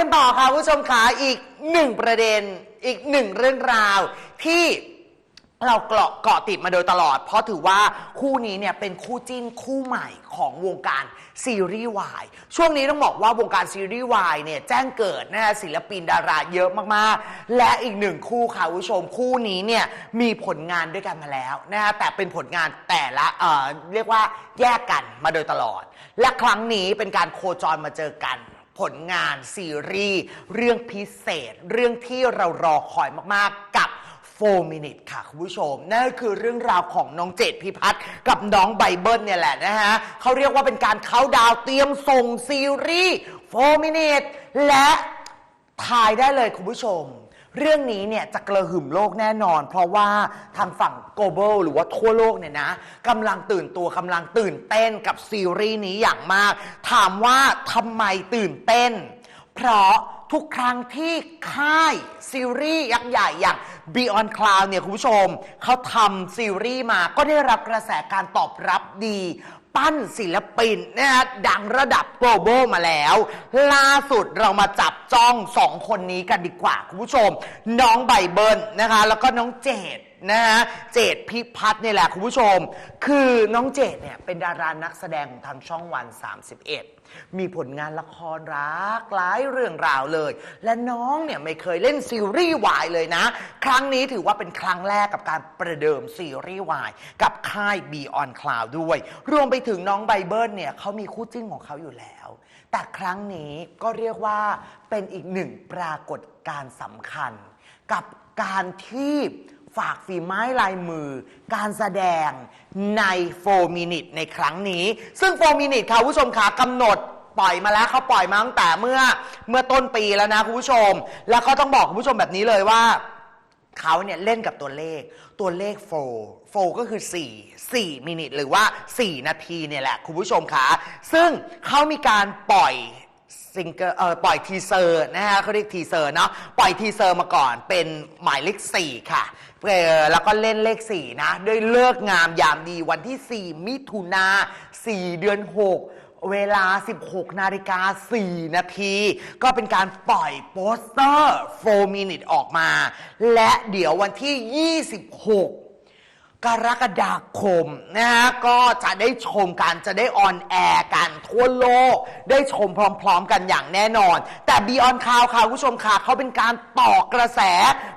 กันต่อค่ะผู้ชมขาอีกหนึ่งประเด็นอีกหนึ่งเรื่องราวที่เราเกาะเกาะติดมาโดยตลอด เพราะถือว่าคู่นี้เนี่ยเป็นคู่จิ้นคู่ใหม่ของวงการซีรีส์วายช่วงนี้ต้องบอกว่าวงการซีรีส์วายเนี่ยแจ้งเกิดนะฮะศิลปินดาราเยอะมากๆ และอีกหนึ่งคู่ค่ะคุณผู้ชมคู่นี้เนี่ยมีผลงานด้วยกันมาแล้วนะฮะแต่เป็นผลงานแต่ละเอ่อเรียกว่าแยกกันมาโดยตลอด และครั้งนี้เป็นการโคจรมาเจอกัน ผลงานซีรีส์เรื่องพิเศษ เรื่องที่เรารอคอยมากๆ กับ 4 minute ค่ะ คุณผู้ชม นั่นก็คือเรื่องราวของน้องเจดพิพัฒน์กับน้องไบเบิลเนี่ยแหละนะฮะเขาเรียกว่าเป็นการเข้าดาวเตรียมส่งซีรีส์ 4 minute และทายได้เลยคุณผู้ชม เรื่องนี้เนี่ยจะกระหึ่มโลกแน่นอน เพราะว่าทางฝั่ง global หรือว่าทั่วโลกเนี่ยนะกำลังตื่นตัวกำลังตื่นเต้นกับซีรีส์นี้อย่างมาก ถามว่าทำไมตื่นเต้น เพราะทุกครั้งที่ค่ายซีรีส์ยักษ์ใหญ่อย่าง Beyond Cloud เนี่ยคุณผู้ชม เขาทำซีรีส์มาก็ได้รับกระแสการตอบรับดี ปั้นศิลปินนะฮะดังระดับโกลบอลมาแล้ว ล่าสุดเรามาจับจ้องสองคนนี้กันดีกว่า คุณผู้ชม น้องไบเบิลนะคะ แล้วก็น้องเจด นะฮะเจดพิพัฒน์เนี่ยแหละคุณผู้ชม คือน้องเจดเนี่ยเป็นดารานักแสดงของทางช่องวัน 31 มีผลงานละครรักหลายเรื่องราวเลย และน้องเนี่ยไม่เคยเล่นซีรีส์วายเลยนะ ครั้งนี้ถือว่าเป็นครั้งแรกกับการประเดิมซีรีส์วายกับค่าย b e o n Cloud ด้วย รวมไปถึงน้องไบเบิลเนี่ยเขามีคู่จิ้นของเขาอยู่แล้ว แต่ครั้งนี้ก็เรียกว่าเป็นอีกหนึ่งปรากฏการณ์สำคัญ กับการที่ ฝากฝีไม้ลายมือ การแสดงใน4 minute ในครั้งนี้ ซึ่ง4 minute ค่ะคุณผู้ชมคะกำหนดปล่อยมาแล้วเขาปล่อยมาตั้งแต่เมื่อเมื่อต้นปีแล้วนะคุณผู้ชม แล้วเขาต้องบอกคุณผู้ชมแบบนี้เลยว่าเขาเนี่ยเล่นกับตัวเลขตัวเลขโฟโฟก็คือ 4 4 มินิหรือว่า 4 นาทีเนี่ยแหละคุณผู้ชมคะซึ่งเขามีการปล่อย ซิงเกิลเออปล่อยทีเซอร์นะฮะเขาเรียกทีเซอร์เนาะปล่อยทีเซอร์มาก่อนเป็นหมายเลข4ค่ะเออแล้วก็เล่นเลข 4 นะ ด้วยเลิกงามยามดีวันที่ 4 มิถุนา 4 เดือน 6 เวลา 16 นาฬิกา 4 นาที ก็เป็นการปล่อยโปสเตอร์ 4 minute ออกมา และเดี๋ยววันที่ 26 กรกฎาคมนะฮะก็จะได้ชมกันจะได้ออนแอร์กันทั่วโลก ได้ชมพร้อมๆกันอย่างแน่นอน แต่ Beyond Cloud ค่ะคุณผู้ชมค่ะเขาเป็นการต่อกระแส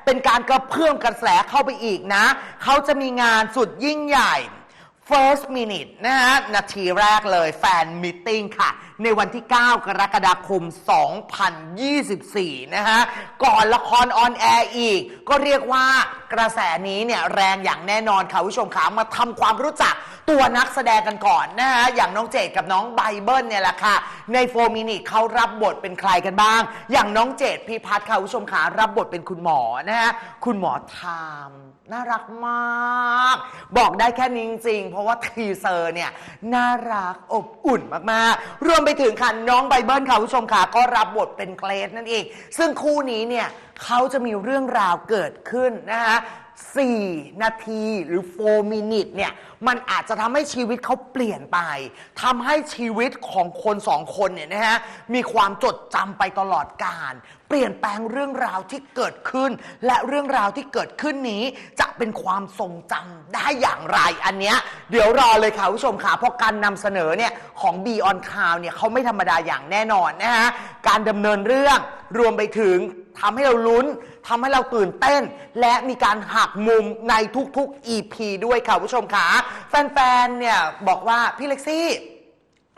เป็นการกระเพื่อมกระแสเข้าไปอีกนะ เขาจะมีงานสุดยิ่งใหญ่ First Minute นะฮะนาทีแรกเลยแฟนมิทติ้งค่ะ ในวันที่ 9 กรกฎาคม 2024 นะฮะ ก่อนละครออนแอร์อีก ก็เรียกว่ากระแสนี้เนี่ยแรงอย่างแน่นอนค่ะคุณผู้ชมขามาทำความรู้จักตัวนักแสดงกันก่อนนะฮะ อย่างน้องเจดกับน้องไบเบิลเนี่ยแหละค่ะ ในโฟมินิเขารับบทเป็นใครกันบ้าง อย่างน้องเจดพิพัฒน์ค่ะคุณผู้ชมขารับบทเป็นคุณหมอนะฮะ คุณหมอไทม์น่ารักมาก บอกได้แค่นี้จริงๆเพราะว่าทีเซอร์เนี่ยน่ารักอบอุ่นมากๆ รวมไปถึงค่ะน้องไบเบิลค่ะผู้ชมค่ะก็รับบทเป็นเกรดนั่นเอง ซึ่งคู่นี้เนี่ย เขาจะมีเรื่องราวเกิดขึ้นนะคะ4นาทีหรือ 4 มินิทเนี่ย มันอาจจะทำให้ชีวิตเขาเปลี่ยนไปทำให้ชีวิตของคนสองคนเนี่ยนะฮะ มีความจดจำไปตลอดกาลเปลี่ยนแปลงเรื่องราวที่เกิดขึ้น และเรื่องราวที่เกิดขึ้นนี้จะเป็นความทรงจำได้อย่างไร อันเนี้ยเดี๋ยวรอเลยค่ะผู้ชมค่ะ เพราะการนำเสนอเนี่ยของ Beyond Cloud เนี่ยเขาไม่ธรรมดาอย่างแน่นอนนะฮะ การดำเนินเรื่องรวมไปถึง ทำให้เราลุ้นทำให้เราตื่นเต้น และมีการหักมุมในทุกๆ EP ด้วยค่ะคุณผู้ชมค่ะแฟนๆเนี่ยบอกว่าพี่เล็กซี่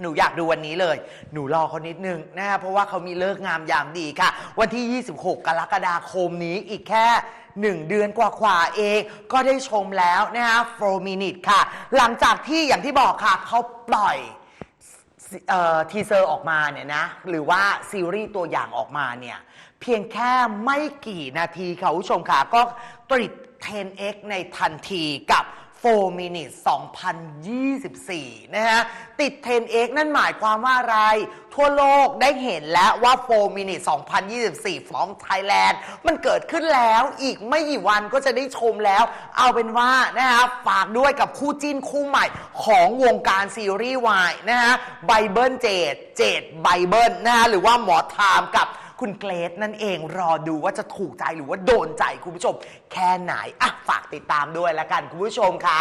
หนูอยากดูวันนี้เลย หนูรอเขานิดนึงนะฮะเพราะว่าเขามีเลิกงามยามดีค่ะ วันที่ 26 กรกฎาคมนี้อีกแค่ 1 เดือนกว่าๆเองก็ได้ชมแล้วนะฮะ4 minute ค่ะ หลังจากที่อย่างที่บอกค่ะเขาปล่อยทีเซอร์ออกมาเนี่ยนะ หรือว่าซีรีส์ตัวอย่างออกมาเนี่ย เพียงแค่ไม่กี่นาทีค่ะคุณผู้ชมค่ะ ก็ติด 10x ในทันทีกับ4 minutes 2024 นะฮะ ติด 10x นั่นหมายความว่าอะไร ทั่วโลกได้เห็นแล้วว่า4 minutes 2024 from Thailand มันเกิดขึ้นแล้วอีกไม่กี่วันก็จะได้ชมแล้ว เอาเป็นว่านะฮะ ฝากด้วยกับคู่จิ้นคู่ใหม่ของวงการซีรีส์วายนะฮะไบเบิลเจดเจดไบเบิลนะฮะ หรือว่าหมอไทม์กับ คุณเกรซนั่นเองรอดูว่าจะถูกใจหรือว่าโดนใจคุณผู้ชม แค่ไหนอะฝากติดตามด้วยละกันคุณผู้ชมค่ะ